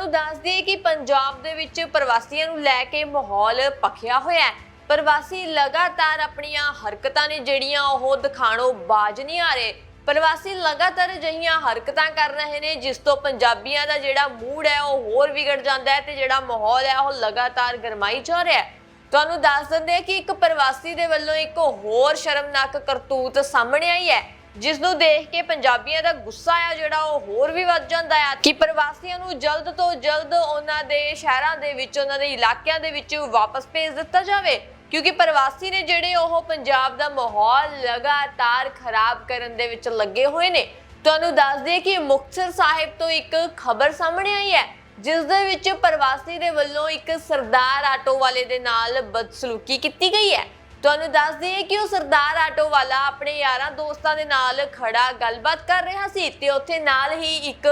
ਤੁਹਾਨੂੰ ਦੱਸ ਦਈਏ ਕਿ ਪੰਜਾਬ ਦੇ ਵਿੱਚ ਪ੍ਰਵਾਸੀਆਂ ਨੂੰ ਲੈ ਕੇ ਮਾਹੌਲ ਪਖਿਆ ਹੋਇਆ ਹੈ। ਪ੍ਰਵਾਸੀ ਲਗਾਤਾਰ ਆਪਣੀਆਂ ਹਰਕਤਾਂ ਨੇ ਜਿਹੜੀਆਂ ਉਹ ਦਿਖਾਣੋਂ ਬਾਜ ਨਹੀਂ ਆ ਰਹੇ। ਪ੍ਰਵਾਸੀ ਲਗਾਤਾਰ ਅਜਿਹੀਆਂ ਹਰਕਤਾਂ ਕਰ ਰਹੇ ਨੇ, ਜਿਸ ਤੋਂ ਪੰਜਾਬੀਆਂ ਦਾ ਜਿਹੜਾ ਮੂਡ ਹੈ ਉਹ ਹੋਰ ਵਿਗੜ ਜਾਂਦਾ ਹੈ ਤੇ ਜਿਹੜਾ ਮਾਹੌਲ ਹੈ ਉਹ ਲਗਾਤਾਰ ਗਰਮਾਈ ਜਾ ਰਿਹਾ ਹੈ। ਤੁਹਾਨੂੰ ਦੱਸ ਦਿੰਦੇ ਕਿ ਇੱਕ ਪ੍ਰਵਾਸੀ ਦੇ ਵੱਲੋਂ ਇੱਕ ਹੋਰ ਸ਼ਰਮਨਾਕ ਕਰਤੂਤ ਸਾਹਮਣੇ ਆਈ ਹੈ। ਜਿਸ ਨੂੰ ਦੇਖ ਕੇ ਪੰਜਾਬੀਆਂ ਦਾ ਗੁੱਸਾ ਆ ਜਿਹੜਾ ਉਹ ਹੋਰ ਵੀ ਵੱਧ ਜਾਂਦਾ ਆ ਕਿ ਪ੍ਰਵਾਸੀਆਂ ਨੂੰ ਜਲਦ ਤੋਂ ਜਲਦ ਉਹਨਾਂ ਦੇ ਸ਼ਹਿਰਾਂ ਦੇ ਵਿੱਚ, ਉਹਨਾਂ ਦੇ ਇਲਾਕਿਆਂ ਦੇ ਵਿੱਚ ਵਾਪਸ ਭੇਜ ਦਿੱਤਾ ਜਾਵੇ। ਕਿਉਂਕਿ ਪ੍ਰਵਾਸੀ ਨੇ ਜਿਹੜੇ ਉਹ ਪੰਜਾਬ ਦਾ ਮਾਹੌਲ ਲਗਾਤਾਰ ਖਰਾਬ ਕਰਨ ਦੇ ਵਿੱਚ ਲੱਗੇ ਹੋਏ ਨੇ। ਤੁਹਾਨੂੰ ਦੱਸ ਦਈਏ ਕਿ ਮੁਕਤਸਰ ਸਾਹਿਬ ਤੋਂ ਇੱਕ ਖਬਰ ਸਾਹਮਣੇ ਆਈ ਹੈ, ਜਿਸ ਦੇ ਵਿੱਚ ਪ੍ਰਵਾਸੀ ਦੇ ਵੱਲੋਂ ਇੱਕ ਸਰਦਾਰ ਆਟੋ ਵਾਲੇ ਦੇ ਨਾਲ ਬਦਸਲੂਕੀ ਕੀਤੀ ਗਈ ਹੈ। ਤੁਹਾਨੂੰ ਦੱਸ ਦਈਏ ਕਿ ਉਹ ਸਰਦਾਰ ਆਟੋ ਵਾਲਾ ਆਪਣੇ ਯਾਰਾਂ ਦੋਸਤਾਂ ਦੇ ਨਾਲ ਖੜਾ ਗੱਲਬਾਤ ਕਰ ਰਿਹਾ ਸੀ ਤੇ ਉੱਥੇ ਨਾਲ ਹੀ ਇੱਕ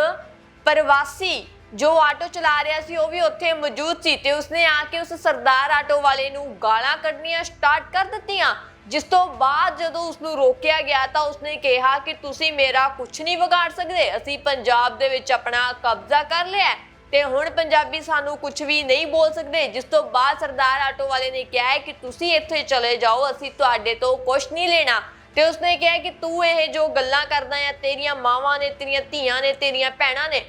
ਪ੍ਰਵਾਸੀ ਜੋ ਆਟੋ ਚਲਾ ਰਿਹਾ ਸੀ, ਉਹ ਵੀ ਉੱਥੇ ਮੌਜੂਦ ਸੀ ਤੇ ਉਸਨੇ ਆ ਕੇ ਉਸ ਸਰਦਾਰ ਆਟੋ ਵਾਲੇ ਨੂੰ ਗਾਲਾਂ ਕੱਢਣੀਆਂ ਸਟਾਰਟ ਕਰ ਦਿੱਤੀਆਂ। ਜਿਸ ਤੋਂ ਬਾਅਦ ਜਦੋਂ ਉਸ ਨੂੰ ਰੋਕਿਆ ਗਿਆ ਤਾਂ ਉਸਨੇ ਕਿਹਾ ਕਿ ਤੁਸੀਂ ਮੇਰਾ ਕੁਝ ਨਹੀਂ ਵਿਗਾੜ ਸਕਦੇ, ਅਸੀਂ ਪੰਜਾਬ ਦੇ ਵਿੱਚ ਆਪਣਾ ਕਬਜ਼ਾ ਕਰ ਲਿਆ ਤੇ ਹੁਣ ਪੰਜਾਬੀ ਸਾਨੂੰ ਕੁਝ ਵੀ ਨਹੀਂ ਬੋਲ ਸਕਦੇ। ਜਿਸ ਤੋਂ ਬਾਅਦ ਸਰਦਾਰ ਆਟੋ ਵਾਲੇ ਨੇ ਕਿਹਾ ਹੈ ਕਿ ਤੁਸੀਂ ਇੱਥੇ ਚਲੇ ਜਾਓ, ਅਸੀਂ ਤੁਹਾਡੇ ਤੋਂ ਕੁਝ ਨਹੀਂ ਲੈਣਾ। ਤੇ ਉਸਨੇ ਕਿਹਾ ਕਿ ਤੂੰ ਇਹ ਜੋ ਗੱਲਾਂ ਕਰਦਾ ਹੈ ਤੇਰੀਆਂ ਮਾਵਾਂ ਨੇ, ਤੇਰੀਆਂ ਧੀਆਂ ਨੇ, ਤੇਰੀਆਂ ਭੈਣਾਂ ਨੇ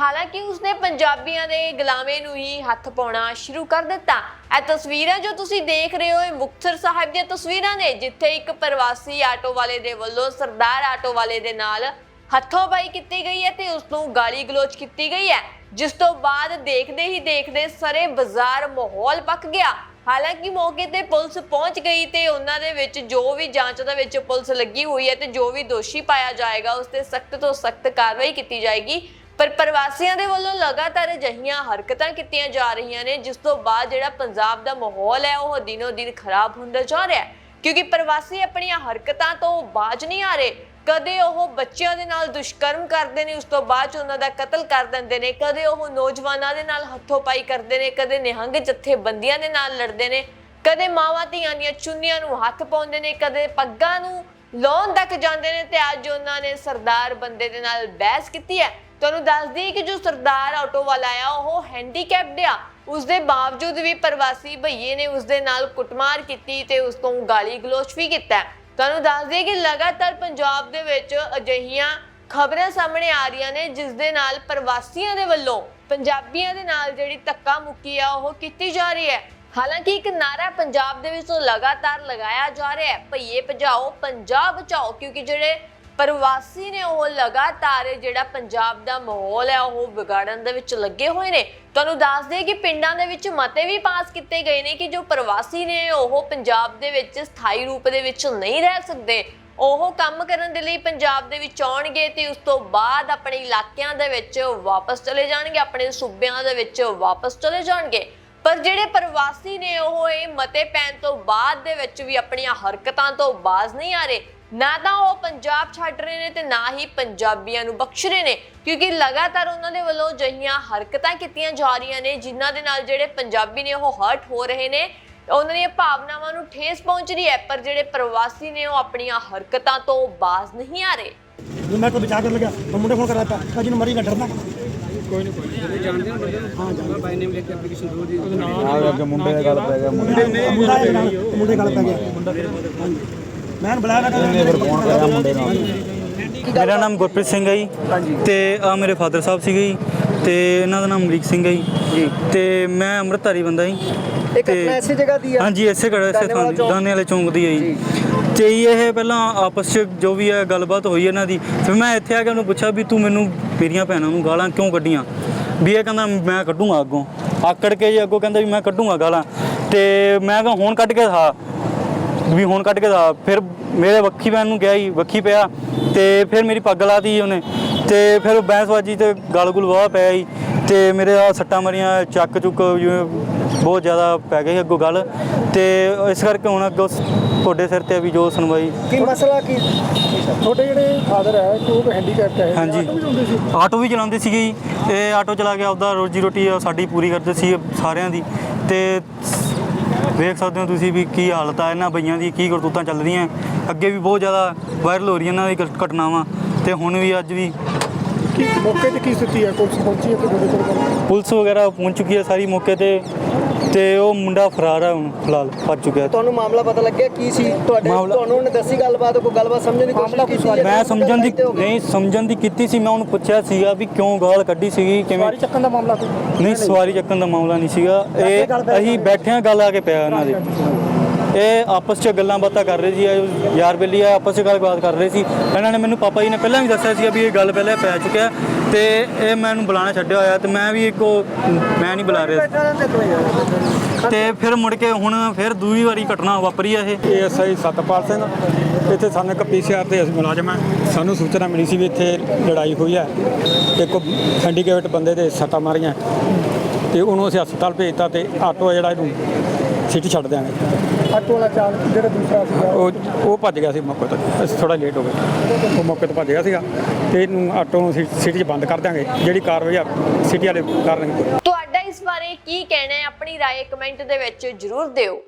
ਹਾਲਾਂਕਿ ਉਸਨੇ ਪੰਜਾਬੀਆਂ ਦੇ ਗੁਲਾਮੇ ਨੂੰ ਹੀ ਹੱਥ ਪਾਉਣਾ ਸ਼ੁਰੂ ਕਰ ਦਿੱਤਾ। ਇਹ ਤਸਵੀਰਾਂ ਜੋ ਤੁਸੀਂ ਦੇਖ ਰਹੇ ਹੋ, ਇਹ ਮੁਕਤਸਰ ਸਾਹਿਬ ਦੀਆਂ ਤਸਵੀਰਾਂ ਨੇ, ਜਿੱਥੇ ਇੱਕ ਪ੍ਰਵਾਸੀ ਆਟੋ ਵਾਲੇ ਦੇ ਵੱਲੋਂ ਸਰਦਾਰ ਆਟੋ ਵਾਲੇ ਦੇ ਨਾਲ ਹੱਥੋਂ ਪਾਈ ਕੀਤੀ ਗਈ ਹੈ ਤੇ ਉਸ ਨੂੰ ਗਾਲੀ ਗਲੋਚ ਕੀਤੀ ਗਈ ਹੈ। ਜਿਸ ਤੋਂ ਬਾਅਦ ਦੇਖਦੇ ਹੀ ਦੇਖਦੇ ਸਾਰੇ ਬਾਜ਼ਾਰ ਮਾਹੌਲ ਪੱਕ ਗਿਆ। ਹਾਲਾਂਕਿ ਮੌਕੇ ਤੇ ਪੁਲਿਸ ਪਹੁੰਚ ਗਈ ਤੇ ਉਹਨਾਂ ਦੇ ਵਿੱਚ ਜੋ ਵੀ ਜਾਂਚ ਦੇ ਵਿੱਚ ਪੁਲਿਸ ਲੱਗੀ ਹੋਈ ਹੈ ਤੇ ਜੋ ਵੀ ਦੋਸ਼ੀ ਪਾਇਆ ਜਾਏਗਾ, ਉਸ ਤੇ ਸਖਤ ਤੋਂ ਸਖਤ ਕਾਰਵਾਈ ਕੀਤੀ ਜਾਏਗੀ। ਪਰ ਪ੍ਰਵਾਸੀਆਂ ਦੇ ਵੱਲੋਂ ਲਗਾਤਾਰ ਅਜਿਹੀਆਂ ਹਰਕਤਾਂ ਕੀਤੀਆਂ ਜਾ ਰਹੀਆਂ ਨੇ, ਜਿਸ ਤੋਂ ਬਾਅਦ ਜਿਹੜਾ ਪੰਜਾਬ ਦਾ ਮਾਹੌਲ ਹੈ, ਉਹ ਦਿਨੋ ਦਿਨ ਖਰਾਬ ਹੁੰਦਾ ਜਾ ਰਿਹਾ ਹੈ। ਕਿਉਂਕਿ ਪ੍ਰਵਾਸੀ ਆਪਣੀਆਂ ਹਰਕਤਾਂ ਤੋਂ ਬਾਜ ਨਹੀਂ ਆ ਰਹੇ। ਕਦੇ ਉਹ ਬੱਚਿਆਂ ਦੇ ਨਾਲ ਦੁਸ਼ਕਰਮ ਕਰਦੇ ਨੇ, ਉਸ ਤੋਂ ਬਾਅਦ ਉਹਨਾਂ ਦਾ ਕਤਲ ਕਰ ਦਿੰਦੇ ਨੇ, ਕਦੇ ਉਹ ਨੌਜਵਾਨਾਂ ਦੇ ਨਾਲ ਹੱਥੋਂ ਪਾਈ ਕਰਦੇ ਨੇ, ਕਦੇ ਨਿਹੰਗ ਜਥੇਬੰਦੀਆਂ ਦੇ ਨਾਲ ਲੜਦੇ ਨੇ, ਕਦੇ ਮਾਵਾਂ ਧੀਆਂ ਦੀਆਂ ਚੁੰਨੀਆਂ ਨੂੰ ਹੱਥ ਪਾਉਂਦੇ ਨੇ, ਕਦੇ ਪੱਗਾਂ ਨੂੰ ਲਾਉਣ ਤੱਕ ਜਾਂਦੇ ਨੇ ਤੇ ਅੱਜ ਉਹਨਾਂ ਨੇ ਸਰਦਾਰ ਬੰਦੇ ਦੇ ਨਾਲ ਬਹਿਸ ਕੀਤੀ ਹੈ। ਤੁਹਾਨੂੰ ਦੱਸਦੀ ਕਿ ਜੋ ਸਰਦਾਰ ਆਟੋ ਵਾਲਾ ਆ, ਉਹ ਹੈਂਡੀਕੈਪਡ ਆ। ਉਸ ਦੇ ਬਾਵਜੂਦ ਵੀ ਪ੍ਰਵਾਸੀ ਭਈਏ ਨੇ ਉਸ ਦੇ ਨਾਲ ਕੁੱਟਮਾਰ ਕੀਤੀ ਤੇ ਉਸ ਤੋਂ ਗਾਲੀ ਗਲੋਚ ਵੀ ਕੀਤਾ ਤੁਹਾਨੂੰ ਦੱਸ ਦਈਏ ਕਿ ਲਗਾਤਾਰ ਪੰਜਾਬ ਦੇ ਵਿੱਚ ਅਜਿਹੀਆਂ ਖਬਰਾਂ ਸਾਹਮਣੇ ਆ ਰਹੀਆਂ ਨੇ, ਜਿਸ ਦੇ ਨਾਲ ਪ੍ਰਵਾਸੀਆਂ ਦੇ ਵੱਲੋਂ ਪੰਜਾਬੀਆਂ ਦੇ ਨਾਲ ਜਿਹੜੀ ਧੱਕਾ ਮੁੱਕੀ ਆ, ਉਹ ਕੀਤੀ ਜਾ ਰਹੀ ਹੈ। ਹਾਲਾਂਕਿ ਇੱਕ ਨਾਰਾ ਪੰਜਾਬ ਦੇ ਵਿੱਚ ਲਗਾਤਾਰ ਲਗਾਇਆ ਜਾ ਰਿਹਾ ਹੈ। ਭਈਏ ਭਜਾਓ, ਪੰਜਾਬ ਬਚਾਓ, ਕਿਉਂਕਿ ਜਿਹੜੇ ਪ੍ਰਵਾਸੀ ਨੇ ਉਹ ਲਗਾਤਾਰ ਜਿਹੜਾ ਪੰਜਾਬ ਦਾ ਮਾਹੌਲ ਹੈ, ਉਹ ਵਿਗਾੜਨ ਦੇ ਵਿੱਚ ਲੱਗੇ ਹੋਏ ਨੇ। ਤੁਹਾਨੂੰ ਦੱਸ ਦਈਏ ਕਿ ਪਿੰਡਾਂ ਦੇ ਵਿੱਚ ਮਤੇ ਵੀ ਪਾਸ ਕੀਤੇ ਗਏ ਨੇ ਕਿ ਜੋ ਪ੍ਰਵਾਸੀ ਨੇ ਉਹ ਪੰਜਾਬ ਦੇ ਵਿੱਚ ਸਥਾਈ ਰੂਪ ਦੇ ਵਿੱਚ ਨਹੀਂ ਰਹਿ ਸਕਦੇ। ਉਹ ਕੰਮ ਕਰਨ ਦੇ ਲਈ ਪੰਜਾਬ ਦੇ ਵਿੱਚ ਆਉਣਗੇ ਤੇ ਉਸ ਤੋਂ ਬਾਅਦ ਆਪਣੇ ਇਲਾਕਿਆਂ ਦੇ ਵਿੱਚ ਵਾਪਸ ਚਲੇ ਜਾਣਗੇ, ਆਪਣੇ ਸੂਬਿਆਂ ਦੇ ਵਿੱਚ ਵਾਪਸ ਚਲੇ ਜਾਣਗੇ। ਪਰ ਜਿਹੜੇ ਪ੍ਰਵਾਸੀ ਨੇ ਉਹ ਇਹ ਮਤੇ ਪੈਣ ਤੋਂ ਬਾਅਦ ਦੇ ਵਿੱਚ ਵੀ ਆਪਣੀਆਂ ਹਰਕਤਾਂ ਤੋਂ ਬਾਜ਼ ਨਹੀਂ ਆ ਰਹੇ ਨਾ ਤਾਂ ਉਹ ਪੰਜਾਬ ਛੱਡ ਰਹੇ ਨੇ ਤੇ ਨਾ ਹੀ ਪੰਜਾਬੀਆਂ ਨੂੰ ਬਖਸ਼ ਰਹੇ ਨੇ ਕਿਉਂਕਿ ਲਗਾਤਾਰ ਉਹਨਾਂ ਦੇ ਵੱਲੋਂ ਜਹੀਆਂ ਹਰਕਤਾਂ ਕੀਤੀਆਂ ਜਾ ਰਹੀਆਂ ਨੇ ਜਿਨ੍ਹਾਂ ਦੇ ਨਾਲ ਜਿਹੜੇ ਪੰਜਾਬੀ ਨੇ ਉਹ ਹਰਟ ਹੋ ਰਹੇ ਨੇ ਉਹਨਾਂ ਦੀਆਂ ਭਾਵਨਾਵਾਂ ਨੂੰ ਠੇਸ ਪਹੁੰਚ ਰਹੀ ਹੈ ਪਰ ਜਿਹੜੇ ਪ੍ਰਵਾਸੀ ਨੇ ਉਹ ਆਪਣੀਆਂ ਹਰਕਤਾਂ ਤੋਂ ਬਾਜ਼ ਨਹੀਂ ਆ ਰਹੇ। ਮੈਂ ਕੋਈ ਬਚਾ ਕਰ ਲਗਾ ਮੈਂ ਮੁੰਡੇ ਫੋਨ ਕਰਾਤਾ ਤਾਂ ਜਿਹਨੂੰ ਮਰੀ ਨਾ ਡਰਨਾ। ਕੋਈ ਨਹੀਂ ਕੋਈ ਨਹੀਂ ਜਾਣਦੇ ਹੋ ਹਾਂ ਜਾਣਦੇ ਬਾਈ ਨੇਮ ਲਿਖ ਕੇ ਐਪਲੀਕੇਸ਼ਨ ਦੋ ਜੀ। ਉਹਦੇ ਨਾਮ ਆ ਅੱਗੇ ਮੁੰਡੇ ਦੇ ਗੱਲ ਪੈ ਗਿਆ ਮੁੰਡੇ ਮੁੰਡੇ ਗੱਲ ਪੈ ਗਿਆ। ਮੁੰਡਾ। ਹਾਂਜੀ। ਮੈਂ ਮੁੰਡੇ ਨਾਲ। ਮੇਰਾ ਨਾਮ ਗੁਰਪ੍ਰੀਤ ਸਿੰਘ ਹੈ ਜੀ। ਤੇ ਆ ਮੇਰੇ ਫਾਦਰ ਸਾਹਿਬ ਸੀਗੇ ਜੀ। ਤੇ ਇਹਨਾਂ ਦਾ ਨਾਮ ਅਮਰੀਕ ਸਿੰਘ ਹੈ ਜੀ। ਤੇ ਮੈਂ ਅੰਮ੍ਰਿਤਧਾਰੀ ਬੰਦਾ ਜੀ। ਇਹ ਘਟਨਾ ਐਸੀ ਜਗ੍ਹਾ ਦੀ ਆ? ਹਾਂਜੀ ਇਸੇ ਘੜੇ ਇਸੇ ਥਾਂ ਦੀ। ਦਾਨੇ ਵਾਲੇ ਚੌਂਕ ਦੀ ਹੈ ਜੀ। ਤੇ ਇਹ ਪਹਿਲਾਂ ਆਪਸ ਚ ਜੋ ਵੀ ਹੈ ਗੱਲਬਾਤ ਹੋਈ ਇਹਨਾਂ ਦੀ ਫਿਰ ਮੈਂ ਇੱਥੇ ਆ ਕੇ ਉਹਨੂੰ ਪੁੱਛਿਆ ਵੀ ਤੂੰ ਮੈਨੂੰ ਮੇਰੀਆਂ ਭੈਣਾਂ ਨੂੰ ਗਾਲਾਂ ਕਿਉਂ ਕੱਢੀਆਂ? ਵੀ ਇਹ ਕਹਿੰਦਾ ਮੈਂ ਕੱਢੂੰਗਾ ਅੱਗੋਂ। ਆਕੜ ਕੇ ਜੀ ਅੱਗੋਂ ਕਹਿੰਦਾ ਵੀ ਮੈਂ ਕੱਢੂੰਗਾ ਗਾਲਾਂ। ਤੇ ਮੈਂ ਕਿਹਾ ਹੁਣ ਕੱਢ ਕੇ ਦਿਖਾ। ਵੀ ਹੁਣ ਕੱਢ ਕੇ ਦਾ। ਫਿਰ ਮੇਰੇ ਵੱਖੀ ਪੈਣ ਨੂੰ ਗਿਆ ਹੀ ਵੱਖੀ ਪਿਆ ਤੇ ਫਿਰ ਮੇਰੀ ਪੱਗ ਲਾਤੀ ਉਹਨੇ। ਤੇ ਫਿਰ ਬੈਂਸਵਾਜੀ ਤੇ ਗਲ ਗੁਲ ਵਾਹ ਪਿਆ ਜੀ। ਤੇ ਮੇਰੇ ਆ ਸੱਟਾਂ ਮਰੀਆਂ ਚੱਕ ਚੁੱਕ ਜਿਵੇਂ ਬਹੁਤ ਜ਼ਿਆਦਾ ਪੈ ਗਈ ਅੱਗੋਂ ਗੱਲ। ਤੇ ਇਸ ਕਰਕੇ ਹੁਣ ਅੱਗੋਂ ਤੁਹਾਡੇ ਸਿਰ ਤੇ ਵੀ ਜੋ ਸੁਣਵਾਈ। ਕੀ ਮਸਲਾ ਕੀ? ਤੁਹਾਡੇ ਜਿਹੜੇ ਫਾਦਰ ਹੈ ਕਿ ਉਹ ਹੈਂਡੀਕੈਪਟ ਹੈ ਹਾਂਜੀ। ਆਟੋ ਵੀ ਚਲਾਉਂਦੇ ਸੀਗੇ ਜੀ। ਤੇ ਆਟੋ ਚਲਾ ਕੇ ਆਪਦਾ ਰੋਜੀ ਰੋਟੀ ਸਾਡੀ ਪੂਰੀ ਕਰਦੇ ਸੀ ਸਾਰਿਆਂ ਦੀ। ਤੇ ਵੇਖ ਸਕਦੇ ਹੋ ਤੁਸੀਂ ਵੀ ਕੀ ਹਾਲਤ ਆ, ਇਹਨਾਂ ਬਈਆਂ ਦੀ ਕੀ ਕਰਤੂਤਾਂ ਚੱਲ ਰਹੀਆਂ। ਅੱਗੇ ਵੀ ਬਹੁਤ ਜ਼ਿਆਦਾ ਵਾਇਰਲ ਹੋ ਰਹੀਆਂ ਇਹਨਾਂ ਦੀ ਘਟਨਾਵਾਂ ਤੇ ਹੁਣ ਵੀ ਅੱਜ ਵੀ ਕੀ ਮੌਕੇ ਤੇ ਕੀ ਸਥਿਤੀ ਹੈ? ਪੁਲਿਸ ਪਹੁੰਚੀ ਹੈ ਕਿ ਤੁਹਾਡੇ ਕੋਲ ਪੁਲਿਸ ਵਗੈਰਾ ਪਹੁੰਚ ਚੁੱਕੀ ਹੈ ਸਾਰੀ ਮੌਕੇ ਤੇ ਤੇ ਉਹ ਮੁੰਡਾ ਫਰਾਰ ਹੈ ਹੁਣ ਫਿਲਹਾਲ ਫੜ ਚੁੱਕਿਆ ਤੁਹਾਨੂੰ ਮਾਮਲਾ ਪਤਾ ਲੱਗਿਆ ਕੀ ਸੀ? ਤੁਹਾਡੇ ਮਾਮਲਾ- ਤੁਹਾਨੂੰ ਉਹਨੇ ਦੱਸੀ ਗੱਲਬਾਤ ਕੋਈ ਗੱਲਬਾਤ ਸਮਝਣ ਦੀ ਕੋਸ਼ਿਸ਼ ਕੀਤੀ ਜਾਂ ਮੈਂ ਸਮਝਣ ਦੀ ਹੋ? ਨਹੀਂ ਸਮਝਣ ਦੀ ਕੀਤੀ ਸੀ ਮੈਂ ਉਹਨੂੰ ਪੁੱਛਿਆ ਸੀਗਾ ਵੀ ਕਿਉਂ ਗਾਲ ਕੱਢੀ ਸੀਗੀ ਕਿਵੇਂ ਸਵਾਰੀ ਚੱਕਣ ਦਾ ਮਾਮਲਾ ਕੋਈ? ਨਹੀਂ ਸਵਾਰੀ ਚੱਕਣ ਦਾ ਮਾਮਲਾ ਨਹੀਂ ਸੀਗਾ। ਇਹ ਅਸੀਂ ਬੈਠਿਆਂ ਗੱਲ ਆ ਕੇ ਪਿਆ ਇਹਨਾਂ ਦੇ। ਇਹ ਆਪਸ 'ਚ ਗੱਲਾਂ ਬਾਤਾਂ ਕਰ ਰਹੇ ਸੀ ਯਾਰ ਬੇਲੀ ਆ, ਆਪਸ 'ਚ ਗੱਲਬਾਤ ਕਰ ਰਹੇ ਸੀ। ਇਹਨਾਂ ਨੇ ਮੈਨੂੰ ਪਾਪਾ ਜੀ ਨੇ ਪਹਿਲਾਂ ਵੀ ਦੱਸਿਆ ਸੀ ਵੀ ਇਹ ਗੱਲ ਪਹਿਲਾਂ ਪੈ ਚੁੱਕਿਆ ਤੇ ਇਹ ਮੈਨੂੰ ਬੁਲਾਣਾ ਛੱਡਿਆ ਹੋਇਆ ਤੇ ਮੈਂ ਵੀ ਇੱਕੋ ਮੈਂ ਨਹੀਂ ਬੁਲਾ ਰਿਹਾ ਤੇ ਫਿਰ ਮੁੜ ਕੇ ਹੁਣ ਫਿਰ ਦੂਜੀ ਵਾਰੀ ਘਟਨਾ ਵਾਪਰੀ ਆ ਇਹ। ਏਐਸਆਈ ਸਤਪਾਲ ਸਿੰਘ ਇੱਥੇ ਸਾਨੂੰ ਇੱਕ ਪੀਸੀਆਰ ਤੇ ਅਸੀਂ ਮੁਲਾਜ਼ਮ ਹਾਂ ਸਾਨੂੰ ਸੂਚਨਾ ਮਿਲੀ ਸੀ ਵੀ ਇੱਥੇ ਲੜਾਈ ਹੋਈ ਹੈ ਇੱਕ ਹੈਂਡੀਕੈਪਟ ਬੰਦੇ ਦੇ ਸੱਟਾਂ ਮਾਰੀਆਂ। ਤੇ ਉਹਨੂੰ ਅਸੀਂ ਹਸਪਤਾਲ ਭੇਜਤਾ ਤੇ ਆਟੋ ਜਿਹੜਾ ਇਹਨੂੰ ਸਿਟੀ ਛੱਡ ਦਿਆਂਗੇ। ਆਟੋ ਵਾਲਾ ਚਾਲ ਜਿਹੜਾ ਦੂਸਰਾ ਸੀਗਾ ਉਹ ਉਹ ਭੱਜ ਗਿਆ ਸੀ ਮੌਕੇ ਤੋਂ ਅਸੀਂ ਥੋੜਾ ਲੇਟ ਹੋ ਗਏ ਉਹ ਮੌਕੇ ਤੋਂ ਭੱਜ ਗਿਆ ਸੀਗਾ ਤੇ ਇਹਨੂੰ ਆਟੋ ਨੂੰ ਸਿ- ਸਿਟੀ 'ਚ ਬੰਦ ਕਰ ਦਿਆਂਗੇ ਜਿਹੜੀ ਕਾਰਵਾਈ ਆ ਸਿਟੀ ਵਾਲੇ ਕਰਨਗੇ ਤੁਹਾਡਾ ਇਸ ਬਾਰੇ ਕੀ ਕਹਿਣਾ ਹੈ ਆਪਣੀ رائے ਕਮੈਂਟ ਦੇ ਵਿੱਚ ਜਰੂਰ ਦਿਓ